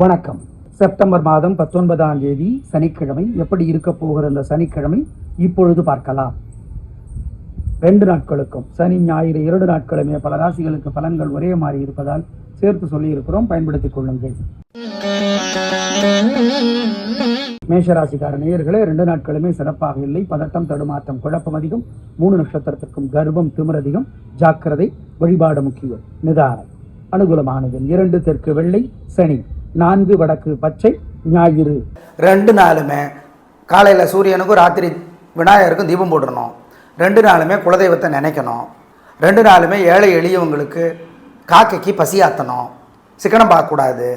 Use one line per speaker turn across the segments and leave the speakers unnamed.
வணக்கம். செப்டம்பர் மாதம் பத்தொன்பதாம் தேதி சனிக்கிழமை. எப்படி இருக்க போகிற இந்த சனிக்கிழமை? இப்பொழுது பார்க்கலாம். ரெண்டு நாட்களுக்கும் சனி ஞாயிறு இரண்டு நாட்களுமே பல ராசிகளுக்கு பலன்கள் ஒரே மாதிரி இருப்பதால் சேர்த்து சொல்லி இருக்கிறோம் பயன்படுத்திக் கொள்ளுங்கள். மேஷராசிக்கார நேயர்களே ரெண்டு நாட்களுமே சிறப்பாக இல்லை. பதட்டம் தடுமாற்றம் குழப்பம் அதிகம். மூணு நட்சத்திரத்திற்கும் கர்ப்பம் திமிரதிகம் ஜாக்கிரதை வழிபாடு முக்கியம். நிதானம் அனுகூலமானது. இரண்டு தெற்கு வெள்ளை சனி. நான்கு வடக்கு பச்சை ஞாயிறு.
ரெண்டு நாளுமே காலையில் சூரியனுக்கும் ராத்திரி விநாயகருக்கும் தீபம் போட்டுறணும். ரெண்டு நாளுமே குலதெய்வத்தை நினைக்கணும். ரெண்டு நாளுமே ஏழை எளியவங்களுக்கு காக்கைக்கு பசியாத்தணும் சிக்கனம் பார்க்கக்கூடாது.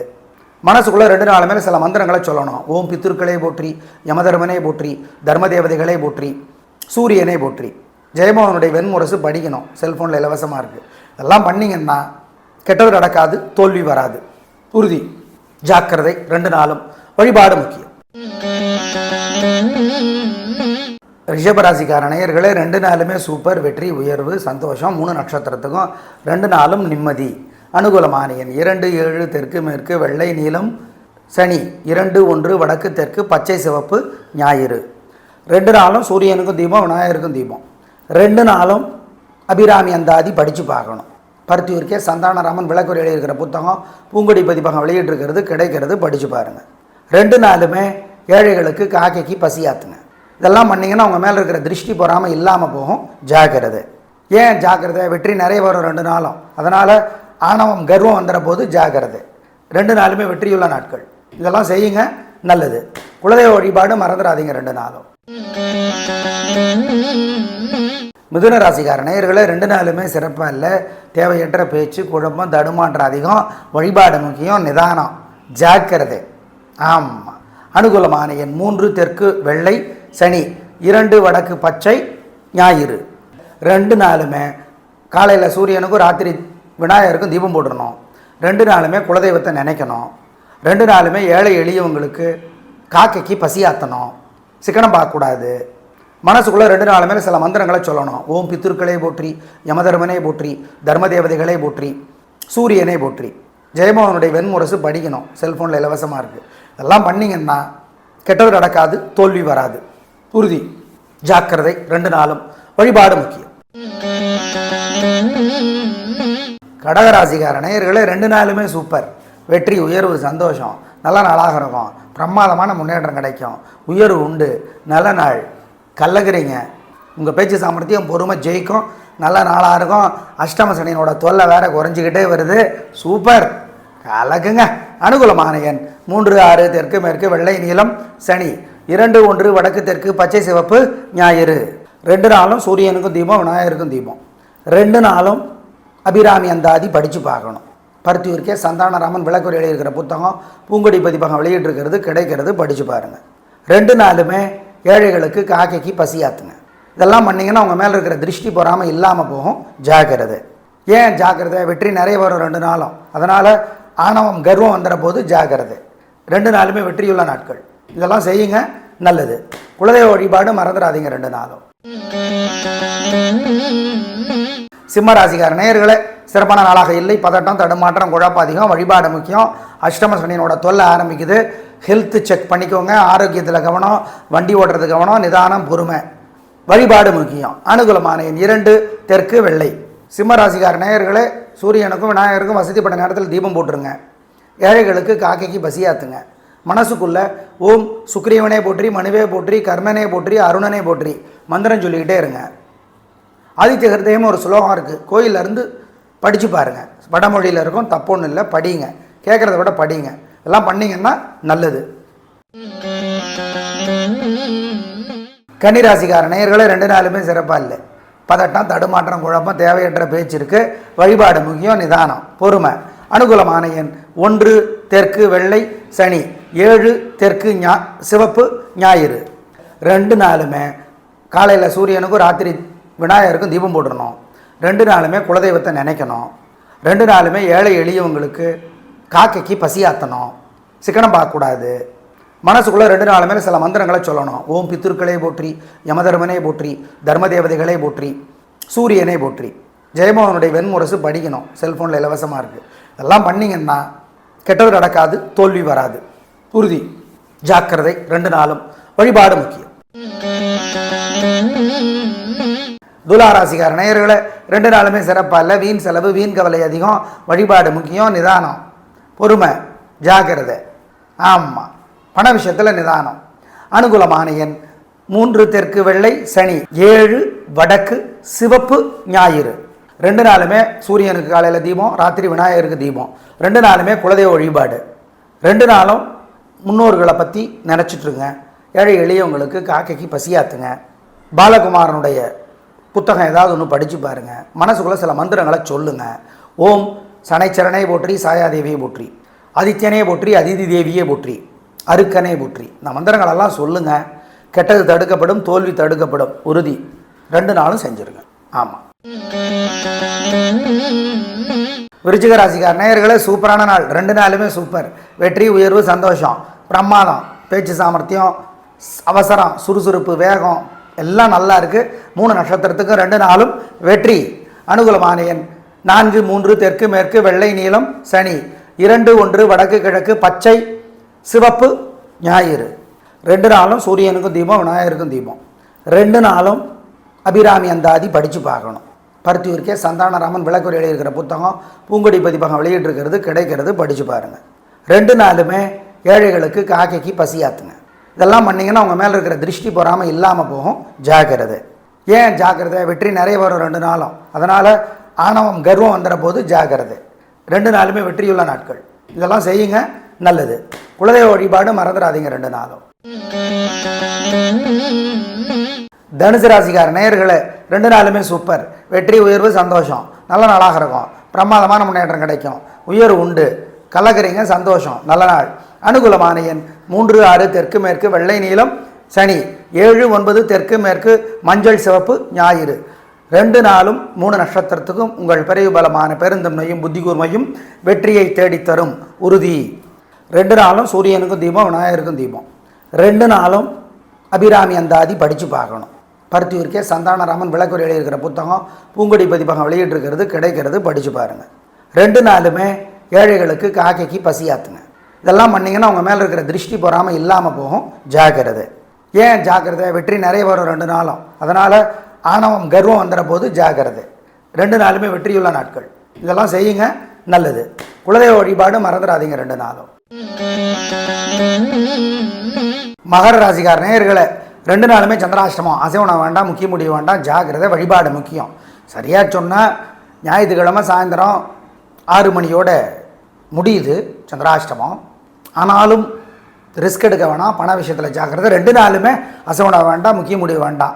மனசுக்குள்ளே ரெண்டு நாளுமே சில மந்திரங்களை சொல்லணும். ஓம் பித்திருக்களே போற்றி யமதர்மனே போற்றி தர்ம தேவதைகளே போற்றி சூரியனே போற்றி. ஜெயமோகனுடைய வெண்முரசு படிக்கணும். செல்ஃபோனில் இலவசமாக இருக்குது இதெல்லாம் பண்ணிங்கன்னா கெட்டது நடக்காது தோல்வி வராது. உறுதி. ஜாக்கிரதை ரெண்டு நாளும். வழிபாடு முக்கியம். ரிஷபராசிக்கார நேயர்களே ரெண்டு நாளுமே சூப்பர் வெற்றி உயர்வு சந்தோஷம் மூணு நட்சத்திரத்துக்கும் ரெண்டு நாளும் நிம்மதி. அனுகூலமான எண் இரண்டு ஏழு தெற்கு மேற்கு வெள்ளை நீளம் சனி இரண்டு ஒன்று வடக்கு தெற்கு பச்சை சிவப்பு ஞாயிறு. ரெண்டு நாளும் சூரியனுக்கும் தீபம் விநாயகருக்கும் தீபம். ரெண்டு நாளும் அபிராமி அந்தாதி படித்து பார்க்கணும். பருத்தியூருக்கே சந்தானராமன் விளக்குறை எழுதியிருக்கிற புத்தகம் பூங்கொடி பதிப்பகம் வெளியிட்டிருக்கிறது கிடைக்கிறது படித்து பாருங்கள் ரெண்டு நாளுமே ஏழைகளுக்கு காக்கைக்கு பசியாத்துங்க. இதெல்லாம் பண்ணிங்கன்னா அவங்க மேலே இருக்கிற திருஷ்டி போகாமல் இல்லாமல் போகும். ஜாக்கிரதை. ஏன் ஜாக்கிரதை? வெற்றி நிறைய வரும் ரெண்டு நாளும். அதனால் ஆணவம் கர்வம் வந்துற போது ஜாக்கிரதை. ரெண்டு நாளுமே வெற்றியுள்ள நாட்கள். இதெல்லாம் செய்யுங்க நல்லது. குலதெய்வ வழிபாடு மறந்துடாதீங்க ரெண்டு நாளும். மிதுன ராசிக்கார நேயர்களை ரெண்டு நாளுமே சிறப்பாக இல்லை. தேவையற்ற பேச்சு குழப்பம் தடுமாற்றம் அதிகம். வழிபாடு முக்கியம் நிதானம் ஜாக்கிரதை. ஆமாம் அனுகூலமான எண் மூன்று தெற்கு வெள்ளை சனி. இரண்டு வடக்கு பச்சை ஞாயிறு. ரெண்டு நாளுமே காலையில் சூரியனுக்கும் ராத்திரி விநாயகருக்கும் தீபம் போடணும் ரெண்டு நாளுமே குலதெய்வத்தை நினைக்கணும். ரெண்டு நாளுமே ஏழை எளியவங்களுக்கு காக்கைக்கு பசியாற்றணும் சிக்கனம் பார்க்கக்கூடாது. மனசுக்குள்ளே ரெண்டு நாளுமே சில மந்திரங்களை சொல்லணும். ஓம் பித்திருக்களே போற்றி யமதர்மனே போற்றி தர்ம தேவதைகளே போற்றி சூரியனே போற்றி. ஜெயமோகனுடைய வெண்முரசு படிக்கணும். செல்ஃபோனில் இலவசமாக இருக்குது இதெல்லாம் பண்ணிங்கன்னா கெட்டது நடக்காது தோல்வி வராது. உறுதி. ஜாக்கிரதை ரெண்டு நாளும். வழிபாடு முக்கியம். கடகராசிக்கார நேயர்களே ரெண்டு நாளுமே சூப்பர். வெற்றி உயர்வு சந்தோஷம். நல்ல நாளாக இருக்கும். பிரமாதமான முன்னேற்றம் கிடைக்கும். உயர்வு உண்டு. நல்ல நாள். கல்லகிறீங்க உங்கள் பேச்சு சாமர்த்தியம் பொறுமை ஜெயிக்கும். நல்ல நாளாக இருக்கும். அஷ்டம சனியினோட தொல்லை வேற குறைஞ்சிக்கிட்டே வருது. சூப்பர். கலக்குங்க. அனுகூல எண் மூன்று ஆறு தெற்கு மேற்கு வெள்ளை நீளம் சனி. இரண்டு ஒன்று வடக்கு தெற்கு பச்சை சிவப்பு ஞாயிறு. ரெண்டு நாளும் சூரியனுக்கும் தீபம் விநாயகருக்கும் தீபம். ரெண்டு நாளும் அபிராமி அந்தாதி படித்து பார்க்கணும். பருத்தியூருக்கே சந்தானராமன் விளக்குறை எழுதியிருக்கிற புத்தகம் பூங்கொடி பதிப்பகம் வெளியிட்டிருக்கிறது கிடைக்கிறது படித்து பாருங்கள் ரெண்டு நாளுமே ஏழைகளுக்கு காக்கைக்கு பசியாத்துங்க இதெல்லாம் பண்ணிங்கன்னா அவங்க மேலே இருக்கிற திருஷ்டி பொறாமல் இல்லாமல் போகும். ஜாக்கிரதை. ஏன் ஜாக்கிரதை? வெற்றி நிறைய வரும் ரெண்டு நாளும். அதனால் ஆணவம் கர்வம் வந்துற போது ஜாக்கிரதை. ரெண்டு நாளுமே வெற்றியுள்ள நாட்கள். இதெல்லாம் செய்யுங்க. நல்லது. குலதெய்வ வழிபாடு மறந்துடாதீங்க ரெண்டு நாளும். சிம்ம ராசிக்கார நேயர்களே சிறப்பான நாளாக இல்லை. பதட்டம் தடுமாற்றம் குழப்பம் அதிகம் வழிபாடு முக்கியம். அஷ்டம சனியனோட தொல்லை ஆரம்பிக்குது. ஹெல்த்து செக் பண்ணிக்கோங்க. ஆரோக்கியத்தில் கவனம் வண்டி ஓட்டுறது கவனம் நிதானம் பொறுமை. வழிபாடு முக்கியம். அனுகூலமான எண் இரண்டு தெற்கு வெள்ளை. சிம்மராசிக்கார நேயர்களே சூரியனுக்கும் விநாயகருக்கும் வசதிப்பட்ட நேரத்தில் தீபம் போட்டுருங்க. ஏழைகளுக்கு காக்கைக்கு பசியாத்துங்க. மனசுக்குள்ளே ஓம் சுக்ரீவனே போற்றி மனுவே போற்றி கர்ணனே போற்றி அருணனே போற்றி மந்திரம் சொல்லிக்கிட்டே இருங்க. ஆதித்ய ஹிருதயம் ஒரு ஸ்லோகம் இருக்குது கோயிலேருந்து படித்து பாருங்கள் வடமொழியில் இருக்கும் தப்பொன்றும் இல்லை படிங்க. கேட்குறத விட படிங்க. இதெல்லாம் பண்ணிங்கன்னா நல்லது. கன்னிராசிக்கார நேயர்களே ரெண்டு நாளுமே சிறப்பாக இல்லை. பதட்டம் தடுமாற்றம் குழப்பம் தேவையற்ற பேச்சு இருக்குது வழிபாடு முக்கியம் நிதானம் பொறுமை. அனுகூலமான எண் ஒன்று தெற்கு வெள்ளை சனி. ஏழு தெற்கு ஞா சிவப்பு ஞாயிறு. ரெண்டு நாளுமே காலையில் சூரியனுக்கும் ராத்திரி விநாயகருக்கும் தீபம் போட்டுடணும். ரெண்டு நாளுமே குலதெய்வத்தை நினைக்கணும். ரெண்டு நாளுமே ஏழை எளியவங்களுக்கு காக்கைக்கு பசியாத்தணும். சிக்கனம் பார்க்கக்கூடாது. மனசுக்குள்ளே ரெண்டு நாளுமே சில மந்திரங்களை சொல்லணும். ஓம் பித்திருக்களே போற்றி யமதர்மனே போற்றி தர்ம தேவதைகளே போற்றி சூரியனே போற்றி. ஜெயமோகனுடைய வெண்முரசு படிக்கணும். செல்ஃபோனில் இலவசமாக இருக்குது இதெல்லாம் பண்ணிங்கன்னா கெட்டது நடக்காது தோல்வி வராது. உறுதி. ஜாக்கிரதை ரெண்டு நாளும். வழிபாடு முக்கியம். துலாராசிக்கார நேயர்களை ரெண்டு நாளுமே சிறப்பாக இல்லை. வீண் செலவு வீண் கவலை அதிகம். வழிபாடு முக்கியம் நிதானம். பொறுமை ஜாக்கிரதை. ஆமாம் பண விஷயத்தில் நிதானம். அனுகூலமான எண் மூன்று தெற்கு வெள்ளை சனி. ஏழு வடக்கு சிவப்பு ஞாயிறு. ரெண்டு நாளுமே சூரியனுக்கு காலையில் தீபம் ராத்திரி விநாயகருக்கு தீபம். ரெண்டு நாளுமே குலதெய்வ வழிபாடு. ரெண்டு நாளும் முன்னோர்களை பற்றி நினச்சிட்ருங்க ஏழை எளியவங்களுக்கு காக்கைக்கு பசியாத்துங்க. பாலகுமாரனுடைய புத்தகம் ஏதாவது ஒன்று படித்து பாருங்கள் மனசுக்குள்ளே சில மந்திரங்களை சொல்லுங்கள் ஓம் சனைச்சரணையை போற்றி சாயாதேவியை போற்றி ஆதித்யனே போற்றி அதிதி தேவியே போற்றி அருக்கனே போற்றி. இந்த மந்திரங்களெல்லாம் சொல்லுங்கள் கெட்டது தடுக்கப்படும் தோல்வி தடுக்கப்படும். உறுதி. ரெண்டு நாளும் செஞ்சுருங்க. ஆமாம் விருச்சிக நேயர்களே சூப்பரான நாள். ரெண்டு நாளுமே சூப்பர். வெற்றி உயர்வு சந்தோஷம். பிரமாதம். பேச்சு சாமர்த்தியம் அவசரம் சுறுசுறுப்பு வேகம். எல்லாம் நல்லா இருக்குது மூணு நட்சத்திரத்துக்கும் ரெண்டு நாளும் வெற்றி. அனுகூலமானியன் நான்கு மூன்று தெற்கு மேற்கு வெள்ளை நீளம் சனி. இரண்டு ஒன்று வடக்கு கிழக்கு பச்சை சிவப்பு ஞாயிறு. ரெண்டு நாளும் சூரியனுக்கும் தீபம் விநாயகருக்கும் தீபம். ரெண்டு நாளும் அபிராமி அந்தாதி படித்து பார்க்கணும். பருத்தியூருக்கே சந்தானராமன் விளக்குறை எழுதியிருக்கிற புத்தகம் பூங்கொடி பதிப்பகம் வெளியிட்டிருக்கிறது கிடைக்கிறது படித்து பாருங்கள் ரெண்டு நாளுமே ஏழைகளுக்கு காக்கைக்கு பசியாத்துங்க. இதெல்லாம் பண்ணிங்கன்னா அவங்க மேலே இருக்கிற திருஷ்டி பொறாமல் இல்லாமல் போகும். ஜாக்கிரதை. ஏன் ஜாக்கிரதை? வெற்றி நிறைய வரும் ரெண்டு நாளும். அதனால் ஆணவம் கர்வம் வந்துற போது ஜாக்கிரதை. ரெண்டு நாளுமே வெற்றியுள்ள நாட்கள். இதெல்லாம் செய்யுங்க. நல்லது. குலதெய்வ வழிபாடு மறந்துடாதீங்க ரெண்டு நாளும். தனுசு ராசிக்கார நேயர்களை ரெண்டு நாளுமே சூப்பர் வெற்றி உயர்வு சந்தோஷம். நல்ல நாளாக இருக்கும். பிரமாதமான முன்னேற்றம் கிடைக்கும். உயர்வு உண்டு. கலக்கிறீங்க சந்தோஷம். நல்ல நாள். அனுகூலமான எண். மூன்று ஆறு தெற்கு மேற்கு வெள்ளை நீளம் சனி. ஏழு ஒன்பது தெற்கு மேற்கு மஞ்சள் சிவப்பு ஞாயிறு. ரெண்டு நாளும் மூணு நட்சத்திரத்துக்கும் உங்கள் பிறகு பலமான பெருந்தன்மையும் புத்தி கூர்மையும் வெற்றியை தேடித்தரும். உறுதி. ரெண்டு நாளும் சூரியனுக்கும் தீபம் விநாயகருக்கும் தீபம். ரெண்டு நாளும் அபிராமி அந்தாதி படித்து பார்க்கணும். பருத்தியூருக்கே சந்தானராமன் விளக்குறை எழுதியிருக்கிற புத்தகம் பூங்கொடி பதிப்பகம் வெளியிட்டிருக்கிறது கிடைக்கிறது படித்து பாருங்கள் ரெண்டு நாளுமே ஏழைகளுக்கு காக்கைக்கு பசியாத்துங்க. இதெல்லாம் பண்ணிங்கன்னா அவங்க மேலே இருக்கிற திருஷ்டி போகாமல் இல்லாமல் போகும். ஜாக்கிரதை. ஏன் ஜாக்கிரதை? வெற்றி நிறைய வரும் ரெண்டு நாளும். அதனால் ஆணவம் கர்வம் வந்துற போது ஜாக்கிரதை. ரெண்டு நாளுமே வெற்றியுள்ள நாட்கள். இதெல்லாம் செய்யுங்க. நல்லது. குலதெய்வ வழிபாடு மறந்துடாதீங்க ரெண்டு நாளும். மகர ராசிகார் நேயர்களை ரெண்டு நாளுமே சந்திராஷ்டமம். அசைவனம் வேண்டாம் முக்கிய முடிவு வேண்டாம் ஜாக்கிரதை வழிபாடு முக்கியம். சரியாக சொன்னால் ஞாயிற்றுக்கிழமை சாயந்தரம் ஆறு மணியோட முடியுது சந்திராஷ்டமம். ஆனாலும் ரிஸ்க் எடுக்க வேணாம். பண விஷயத்தில் ஜாக்கிரதை. ரெண்டு நாளுமே அசைவனம் வேண்டாம் முக்கிய முடிவு வேண்டாம்.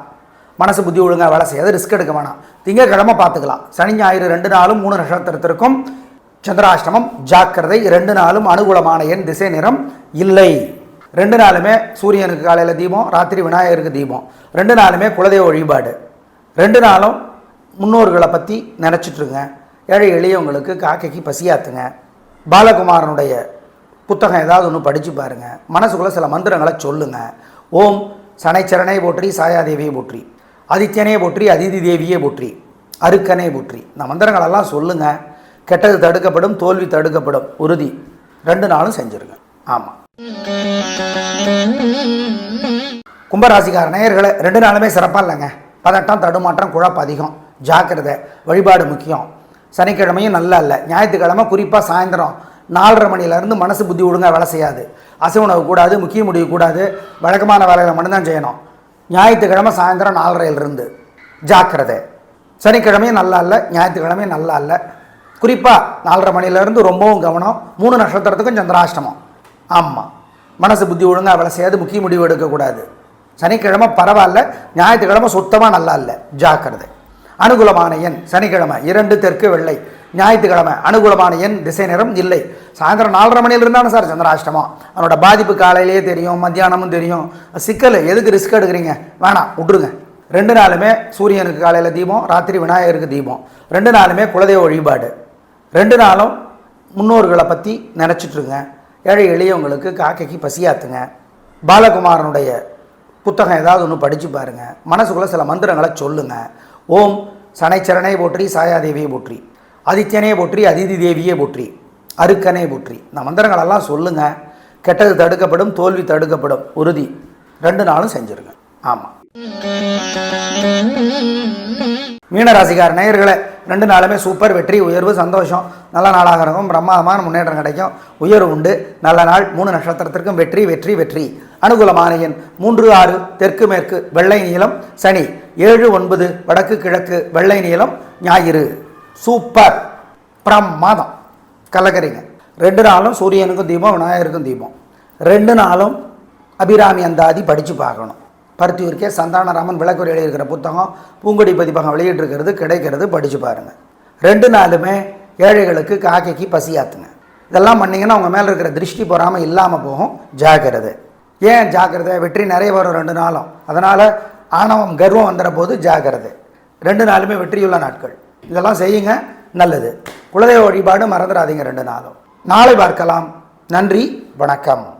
மனசு புத்தி ஒழுங்காக வேலை செய்யாது ரிஸ்க் எடுக்க வேணாம். திங்கக்கிழமை பார்த்துக்கலாம். சனி ஞாயிறு ரெண்டு நாளும் மூணு நட்சத்திரத்திற்கும் சந்திராஷ்டமம் ஜாக்கிரதை. ரெண்டு நாளும் அனுகூலமான எண் திசை நிறம் இல்லை. ரெண்டு நாளுமே சூரியனுக்கு காலையில் தீபம் ராத்திரி விநாயகருக்கு தீபம். ரெண்டு நாளுமே குலதெய்வ வழிபாடு. ரெண்டு நாளும் முன்னோர்களை பற்றி நினச்சிட்ருங்க ஏழை எளியவங்களுக்கு காக்கைக்கு பசியாத்துங்க. பாலகுமாரனுடைய புத்தகம் ஏதாவது ஒன்று படித்து பாருங்கள் மனசுக்குள்ளே சில மந்திரங்களை சொல்லுங்கள் ஓம் சனைச்சரனை போற்றி சாயாதேவியை போற்றி ஆதித்யனே போற்றி அதிதி தேவியே போற்றி அருக்கனே போற்றி. இந்த மந்திரங்களெல்லாம் சொல்லுங்கள் கெட்டது தடுக்கப்படும் தோல்வி தடுக்கப்படும். உறுதி. ரெண்டு நாளும் செஞ்சுருங்க. ஆமாம் கும்பராசிக்கார நேயர்களை ரெண்டு நாளுமே சிறப்பாக இல்லைங்க. பதட்டம் தடுமாற்றம் குழப்பம் அதிகம். ஜாக்கிரதை வழிபாடு முக்கியம். சனிக்கிழமையும் நல்லா இல்லை. ஞாயிற்றுக்கிழமை குறிப்பாக சாயந்தரம். நாலரை மணிலேருந்து மனசு புத்தி ஒழுங்காக வேலை செய்யாது. அசைவுணவு கூடாது முக்கிய முடிவு கூடாது வழக்கமான வேலைகளை மட்டும்தான் செய்யணும். ஞாயிற்றுக்கிழமை சாயந்தரம் நாலரையிலிருந்து ஜாக்கிரதை. சனிக்கிழமையும் நல்லா இல்லை ஞாயிற்றுக்கிழமையும் நல்லா இல்லை. குறிப்பாக நாலரை மணிலேருந்து ரொம்பவும் கவனம் மூணு நட்சத்திரத்துக்கும் சந்திராஷ்டமம். ஆமாம் மனசு புத்தி ஒழுங்காக வேலை செய்யாது முக்கிய முடிவு எடுக்கக்கூடாது சனிக்கிழமை பரவாயில்ல ஞாயிற்றுக்கிழமை சுத்தமாக நல்லா இல்லை ஜாக்கிரதை. அனுகூலமான எண் சனிக்கிழமை இரண்டு தெற்கு வெள்ளை. ஞாயிற்றுக்கிழமை அனுகூலமான எண் திசை நிறம் இல்லை. சாயந்தரம் நாலரை மணியில் இருந்தாலும் சார் சந்திராஷ்டமம். அதனோட பாதிப்பு காலையிலேயே தெரியும் மத்தியானமும் தெரியும். சிக்கல் எதுக்கு ரிஸ்க் எடுக்கிறீங்க? வேணாம் விட்ருங்க ரெண்டு நாளுமே சூரியனுக்கு காலையில் தீபம் ராத்திரி விநாயகருக்கு தீபம். ரெண்டு நாளுமே குலதெய்வ வழிபாடு. ரெண்டு நாளும் முன்னோர்களை பற்றி நினச்சிட்ருங்க. ஏழை எளியவங்களுக்கு காக்கைக்கு பசியாத்துங்க. பாலகுமாரனுடைய புத்தகம் ஏதாவது ஒன்று படித்து பாருங்கள் மனசுக்குள்ளே சில மந்திரங்களை சொல்லுங்கள் ஓம் சனைச்சரனை போற்றி சாயாதேவியை போற்றி. ஆதித்யனே போற்றி அதிதி தேவியே போற்றி. அருக்கனை புற்றி இந்த மந்திரங்களெல்லாம் சொல்லுங்கள் கெட்டது தடுக்கப்படும் தோல்வி தடுக்கப்படும். உறுதி. ரெண்டு நாளும் செஞ்சுருங்க. ஆமாம் மீனராசிக்கார நேயர்களை ரெண்டு நாளுமே சூப்பர் வெற்றி உயர்வு சந்தோஷம். நல்ல நாளாக இருக்கும். பிரமாதமான முன்னேற்றம் கிடைக்கும். உயர்வு உண்டு. நல்ல நாள். மூணு நட்சத்திரத்திற்கும் வெற்றி வெற்றி வெற்றி. அனுகூலமான எண் மூன்று ஆறு தெற்கு மேற்கு வெள்ளை நீளம் சனி. ஏழு ஒன்பது வடக்கு கிழக்கு வெள்ளை நீளம் ஞாயிறு. சூப்பர். பிரமாதம் கலக்கறிங்க. ரெண்டு நாளும் சூரியனுக்கும் தீபம் விநாயகருக்கும் தீபம். ரெண்டு நாளும் அபிராமி அந்தாதி படித்து பார்க்கணும். பருத்தியூருக்கே சந்தானராமன் விளக்குறை எழுதியிருக்கிற புத்தகம் பூங்கொடி பதிப்பகம் வெளியிட்டிருக்கிறது கிடைக்கிறது படித்து பாருங்கள் ரெண்டு நாளுமே ஏழைகளுக்கு காக்கைக்கு பசியாத்துங்க இதெல்லாம் பண்ணிங்கன்னா அவங்க மேலே இருக்கிற திருஷ்டி பொறாமல் இல்லாமல் போகும். ஜாக்கிரதை. ஏன் ஜாக்கிரதை? வெற்றி நிறைய வரும் ரெண்டு நாளும். அதனால் ஆணவம் கர்வம் வந்துடுற போது ஜாக்கிரதை. ரெண்டு நாளுமே வெற்றியுள்ள நாட்கள். இதெல்லாம் செய்யுங்க. நல்லது. குலதெய்வ வழிபாடு மறந்துடாதீங்க ரெண்டு நாளும். நாளை பார்க்கலாம். நன்றி வணக்கம்.